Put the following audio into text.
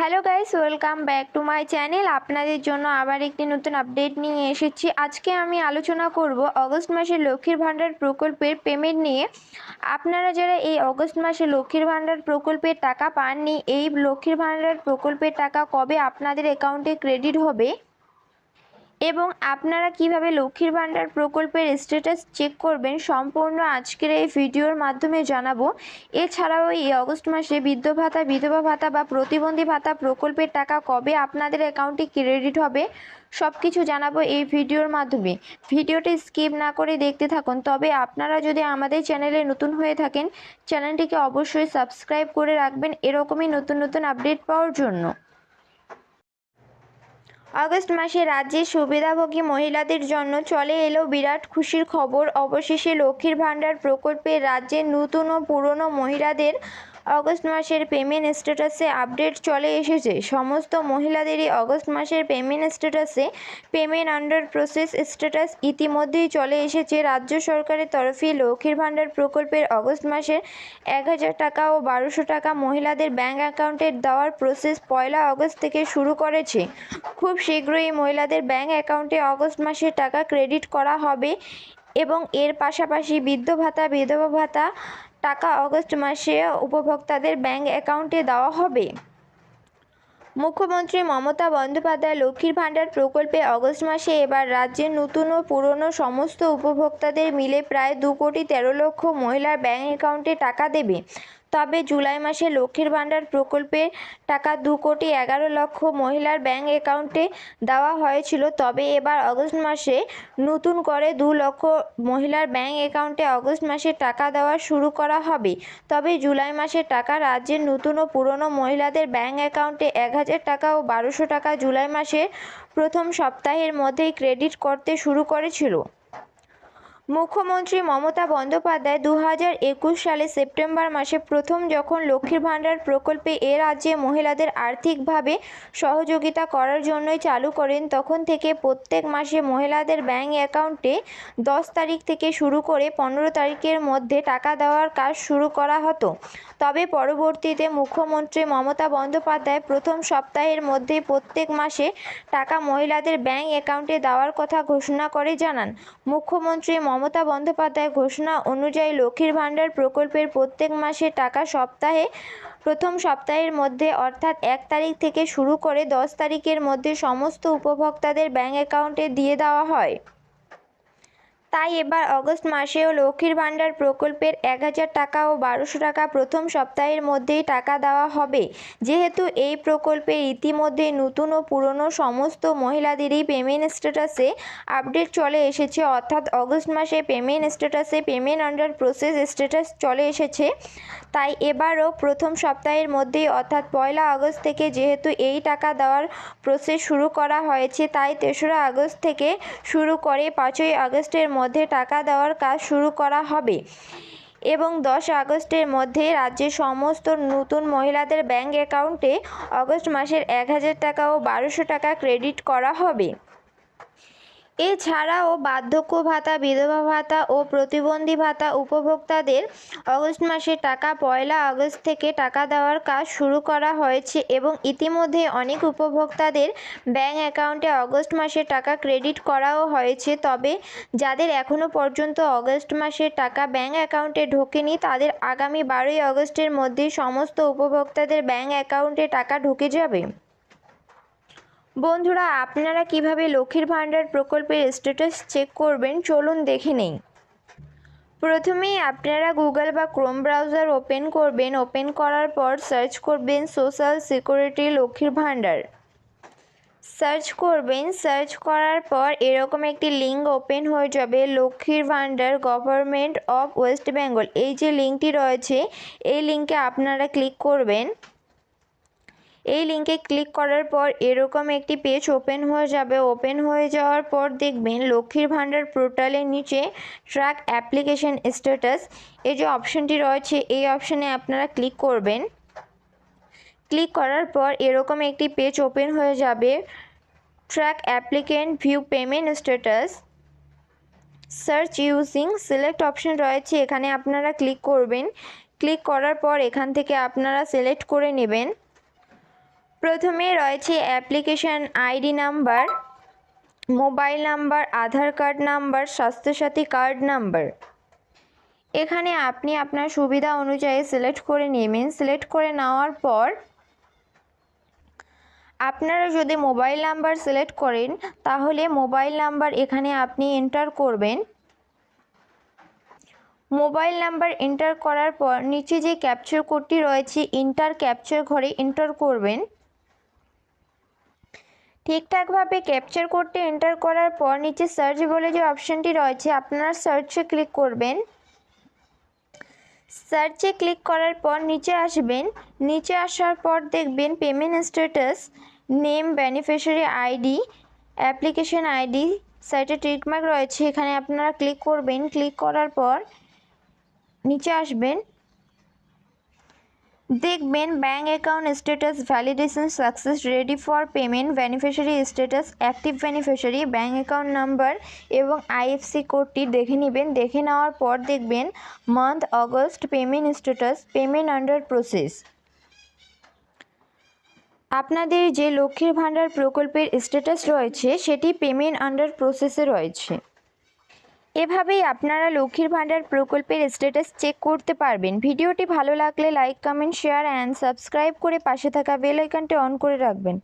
Hello guys welcome back to my channel আপনাদের জন্য আবার একটি নতুন আপডেট নিয়ে এসেছি। আজকে আমি আলোচনা করব অগস্ট মাসে লক্ষ্মীর ভাণ্ডার প্রকল্পের পেমেন্ট নিয়ে। আপনারা যারা এই অগস্ট মাসে লক্ষ্মীর ভাণ্ডার প্রকল্পের টাকা পাননি, এই লক্ষ্মীর ভাণ্ডার প্রকল্পের টাকা কবে আপনাদের অ্যাকাউন্টে ক্রেডিট হবে? এবং আপনারা কীভাবে লক্ষ্মীর ভাণ্ডার প্রকল্পের স্ট্যাটাস চেক করবেন সম্পূর্ণ আজকের এই ভিডিওর মাধ্যমে জানাব। এছাড়াও এই অগস্ট মাসে বৃদ্ধ ভাতা, বিধবা ভাতা বা প্রতিবন্ধী ভাতা প্রকল্পের টাকা কবে আপনাদের অ্যাকাউন্টে ক্রেডিট হবে সব কিছু জানাব এই ভিডিওর মাধ্যমে। ভিডিওটি স্কিপ না করে দেখতে থাকুন। তবে আপনারা যদি আমাদের চ্যানেলে নতুন হয়ে থাকেন চ্যানেলটিকে অবশ্যই সাবস্ক্রাইব করে রাখবেন। এরকমই নতুন নতুন আপডেট পাওয়ার জন্য। আগস্ট মাসে রাজ্যে সুবিধাভোগী মহিলাদের জন্য চলে এলো বিরাট খুশির খবর। অবশেষে লক্ষ্মীর ভাণ্ডার প্রকল্পে রাজ্যের নতুন ও পুরনো মহিলাদের অগস্ট মাসের পেমেন্ট স্ট্যাটাসে আপডেট চলে এসেছে। সমস্ত মহিলাদেরই অগস্ট মাসের পেমেন্ট স্ট্যাটাসে পেমেন্ট আন্ডার প্রসেস স্ট্যাটাস ইতিমধ্যেই চলে এসেছে। রাজ্য সরকারের তরফে লক্ষ্মীর ভাণ্ডার প্রকল্পের অগস্ট মাসের এক হাজার টাকা ও বারোশো টাকা মহিলাদের ব্যাঙ্ক অ্যাকাউন্টে দেওয়ার প্রসেস পয়লা আগস্ট থেকে শুরু করেছে। খুব শীঘ্রই মহিলাদের ব্যাঙ্ক অ্যাকাউন্টে অগস্ট মাসের টাকা ক্রেডিট করা হবে এবং এর পাশাপাশি বৃদ্ধ ভাতা, বিধবা ভাতা টাকা অগস্ট মাসে উপভোক্তাদের ব্যাংক অ্যাকাউন্টে দেওয়া হবে। মুখ্যমন্ত্রী মমতা বন্দ্যোপাধ্যায় লক্ষ্মীর ভাণ্ডার প্রকল্পে অগস্ট মাসে এবার রাজ্যের নতুন ও পুরনো সমস্ত উপভোক্তাদের মিলে প্রায় দু কোটি তেরো লক্ষ মহিলার ব্যাঙ্ক অ্যাকাউন্টে টাকা দেবে। তবে জুলাই মাসে লক্ষ্মীর ভাণ্ডার প্রকল্পের টাকা দু কোটি এগারো লক্ষ মহিলার ব্যাঙ্ক অ্যাকাউন্টে দেওয়া হয়েছিল। তবে এবার অগস্ট মাসে নতুন করে দু লক্ষ মহিলার ব্যাঙ্ক অ্যাকাউন্টে অগস্ট মাসে টাকা দেওয়া শুরু করা হবে। তবে জুলাই মাসে টাকা রাজ্যের নতুন ও পুরনো মহিলাদের ব্যাঙ্ক অ্যাকাউন্টে এক হাজার টাকা ও বারোশো টাকা জুলাই মাসের প্রথম সপ্তাহের মধ্যেই ক্রেডিট করতে শুরু করেছিল। মুখ্যমন্ত্রী মমতা বন্দ্যোপাধ্যায় দু হাজার একুশ সালে সেপ্টেম্বর মাসে প্রথম যখন লক্ষ্মীর ভাণ্ডার প্রকল্পে এ রাজ্যে মহিলাদের আর্থিকভাবে সহযোগিতা করার জন্যই চালু করেন, তখন থেকে প্রত্যেক মাসে মহিলাদের ব্যাঙ্ক অ্যাকাউন্টে দশ তারিখ থেকে শুরু করে পনেরো তারিখের মধ্যে টাকা দেওয়ার কাজ শুরু করা হতো। তবে পরবর্তীতে মুখ্যমন্ত্রী মমতা বন্দ্যোপাধ্যায় প্রথম সপ্তাহের মধ্যেই প্রত্যেক মাসে টাকা মহিলাদের ব্যাঙ্ক অ্যাকাউন্টে দেওয়ার কথা ঘোষণা করে জানান। মুখ্যমন্ত্রী মমতা বন্দ্যোপাধ্যায় ঘোষণা অনুযায়ী লক্ষ্মীর ভাণ্ডার প্রকল্পের প্রত্যেক মাসে টাকা সপ্তাহে প্রথম সপ্তাহের মধ্যে অর্থাৎ এক তারিখ থেকে শুরু করে দশ তারিখের মধ্যে সমস্ত উপভোক্তাদের ব্যাঙ্ক অ্যাকাউন্টে দিয়ে দেওয়া হয়। তাই এবার অগস্ট মাসেও লক্ষ্মীর ভাণ্ডার প্রকল্পের এক হাজার টাকা ও বারোশো টাকা প্রথম সপ্তাহের মধ্যেই টাকা দেওয়া হবে। যেহেতু এই প্রকল্পে ইতিমধ্যে নতুন ও পুরনো সমস্ত মহিলাদেরই পেমেন্ট স্ট্যাটাসে আপডেট চলে এসেছে, অর্থাৎ অগস্ট মাসে পেমেন্ট স্ট্যাটাসে পেমেন্ট আন্ডার প্রসেস স্ট্যাটাস চলে এসেছে। তাই এবারও প্রথম সপ্তাহের মধ্যেই, অর্থাৎ পয়লা আগস্ট থেকে যেহেতু এই টাকা দেওয়ার প্রসেস শুরু করা হয়েছে, তাই তেসরা আগস্ট থেকে শুরু করে পাঁচই আগস্টের মধ্যে টাকা দেওয়ার কাজ শুরু করা হবে। এবং দশ আগস্টের মধ্যে রাজ্যের সমস্ত নতুন মহিলাদের ব্যাঙ্ক অ্যাকাউন্টে অগস্ট মাসের এক হাজার টাকা ও বারোশো টাকা ক্রেডিট করা হবে। এছাড়াও বার্ধক্য ভাতা বিধবা ভাতা ও প্রতিবন্ধী ভাতা উপভোক্তাদের অগস্ট মাসে টাকা, পয়লা আগস্ট থেকে টাকা দেওয়ার কাজ শুরু করা হয়েছে এবং ইতিমধ্যে অনেক উপভোক্তাদের ব্যাঙ্ক অ্যাকাউন্টে অগস্ট মাসে টাকা ক্রেডিট করাও হয়েছে। তবে যাদের এখনও পর্যন্ত অগস্ট মাসে টাকা ব্যাঙ্ক অ্যাকাউন্টে ঢোকেনি, তাদের আগামী বারোই আগস্টের মধ্যে সমস্ত উপভোক্তাদের ব্যাঙ্ক অ্যাকাউন্টে টাকা ঢুকে যাবে। বন্ধুরা, আপনারা কীভাবে লক্ষ্মীর ভাণ্ডার প্রকল্পের স্ট্যাটাস চেক করবেন চলুন দেখে নেই। প্রথমেই আপনারা গুগল বা ক্রোম ব্রাউজার ওপেন করবেন। ওপেন করার পর সার্চ করবেন সোশ্যাল সিকিউরিটি লক্ষ্মীর ভাণ্ডার। সার্চ করবেন। সার্চ করার পর এরকম একটি লিঙ্ক ওপেন হয়ে যাবে, লক্ষ্মীর ভাণ্ডার গভর্নমেন্ট অফ ওয়েস্ট বেঙ্গল এই যে লিঙ্কটি রয়েছে, এই লিঙ্কে আপনারা ক্লিক করবেন। এই লিঙ্কে ক্লিক করার পর এরকম একটি পেজ ওপেন হয়ে যাবে। ওপেন হয়ে যাওয়ার পর দেখবেন লক্ষ্মীর ভাণ্ডার পোর্টালের নিচে ট্র্যাক অ্যাপ্লিকেশন স্ট্যাটাস এই যে অপশানটি রয়েছে, এই অপশানে আপনারা ক্লিক করবেন। ক্লিক করার পর এরকম একটি পেজ ওপেন হয়ে যাবে। Track applicant view payment status search using select option রয়েছে, এখানে আপনারা ক্লিক করবেন। ক্লিক করার পর এখান থেকে আপনারা সিলেক্ট করে নেবেন। প্রথমে রয়েছে application ID number, mobile number, Aadhaar card number, Swasthya Sathi card number. এখানে আপনি আপনার সুবিধা অনুযায়ী সিলেক্ট করে নেবেন। সিলেক্ট করে নেওয়ার পর আপনারা যদি মোবাইল নাম্বার সিলেক্ট করেন, তাহলে মোবাইল নাম্বার এখানে আপনি এন্টার করবেন। মোবাইল নাম্বার এন্টার করার পর নিচে যে ক্যাপচার কোডটি রয়েছে ইন্টার ক্যাপচার ঘরে এন্টার করবেন। ঠিকঠাকভাবে ক্যাপচার করতে এন্টার করার পর নিচে সার্চ বলে যে অপশানটি রয়েছে, আপনারা সার্চে ক্লিক করবেন। সার্চে ক্লিক করার পর নিচে আসবেন। নিচে আসার পর দেখবেন payment status name beneficiary ID application ID সাইটে ট্রিটমার্ক রয়েছে, এখানে আপনারা ক্লিক করবেন। ক্লিক করার পর নিচে আসবেন। দেখবেন bank account status validation success ready for payment beneficiary status active beneficiary bank account number এবং আইএফসি কোডটি দেখে নেবেন। দেখে নেওয়ার পর দেখবেন month August payment status payment under process আপনাদের যে লক্ষ্মীর ভাণ্ডার প্রকল্পের স্ট্যাটাস রয়েছে, সেটি পেমেন্ট আন্ডার প্রসেসে রয়েছে। এভাবেই আপনারা লক্ষ্মীর ভাণ্ডার প্রকল্পের স্ট্যাটাস চেক করতে পারবেন। ভিডিওটি ভালো লাগলে like comment share and subscribe করে পাশে থাকা বেল আইকনটি অন করে রাখবেন।